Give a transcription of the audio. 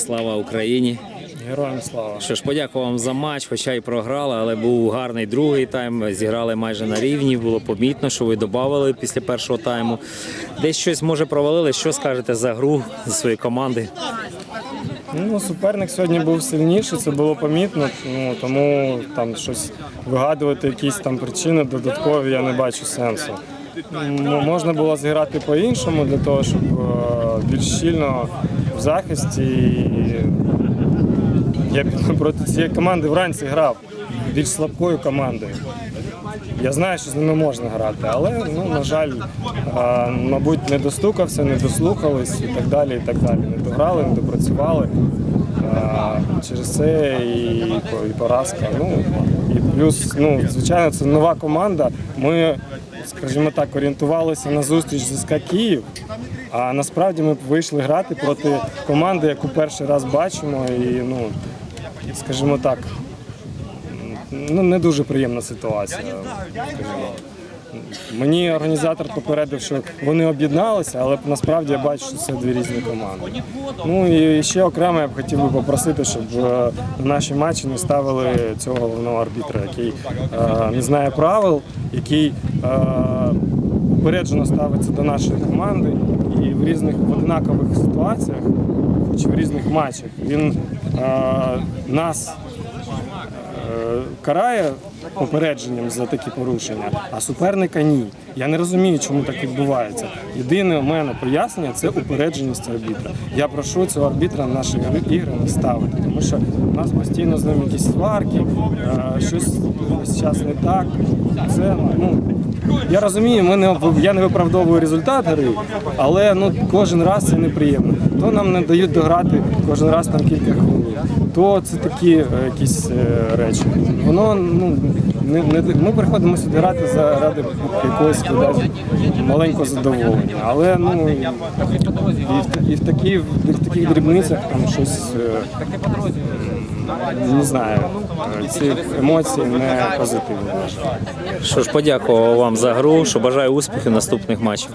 Слава Україні! Героям слава. Що ж, подякую вам за матч, хоча й програли, але був гарний другий тайм. Зіграли майже на рівні. Було помітно, що ви додавали після першого тайму. Десь щось може провалили. Що скажете за гру за свої команди? Ну, суперник сьогодні був сильніший, це було помітно. Ну, тому там щось вигадувати, якісь там причини додаткові, я не бачу сенсу. М, Можна було зіграти по-іншому для того, щоб е, більш щільно в захисті. Я проти цієї команди вранці грав більш слабкою командою. Я знаю, що з ними можна грати, але ну, на жаль, мабуть, не достукався, не дослухались і так далі. і так далі. Не дограли, не допрацювали. Через це і поразка. Ну, і плюс, ну, звичайно, це нова команда. Ми, скажімо так, орієнтувалися на зустріч з СК Київ. А насправді ми вийшли грати проти команди, яку перший раз бачимо. І, ну, скажімо так, ну, не дуже приємна ситуація. Скажімо. Мені організатор попередив, що вони об'єдналися, але насправді я бачу, що це дві різні команди. Ну і ще окремо я б хотів би попросити, щоб е, на наші матчі не ставили цього головного арбітра, який е, не знає правил, який упереджено ставиться до нашої команди і в різних в однакових ситуаціях, хоч в різних матчах, він е, нас е, карає попередженням за такі порушення, а суперника ні. Я не розумію, чому так відбувається. Єдине у мене пояснення це упередженість арбітра. Я прошу цього арбітра на наші ігри не ставити, тому що у нас постійно з ним якісь сварки, е, щось час не так. Це ну. Я розумію, ми не я не виправдовую результат гри, але ну кожен раз це неприємно. То нам не дають дограти кожен раз там кілька хвилин, то це такі е, якісь е, речі. Воно ну не, не ми приходимо сюди грати заради якогось бодай, маленького задоволення. Але ну і в, і в, такі, в таких дрібницях там щось е, не знаю. Ці емоції не позитивні. Що ж, подякував вам за гру. Що бажаю успіхів наступних матчів.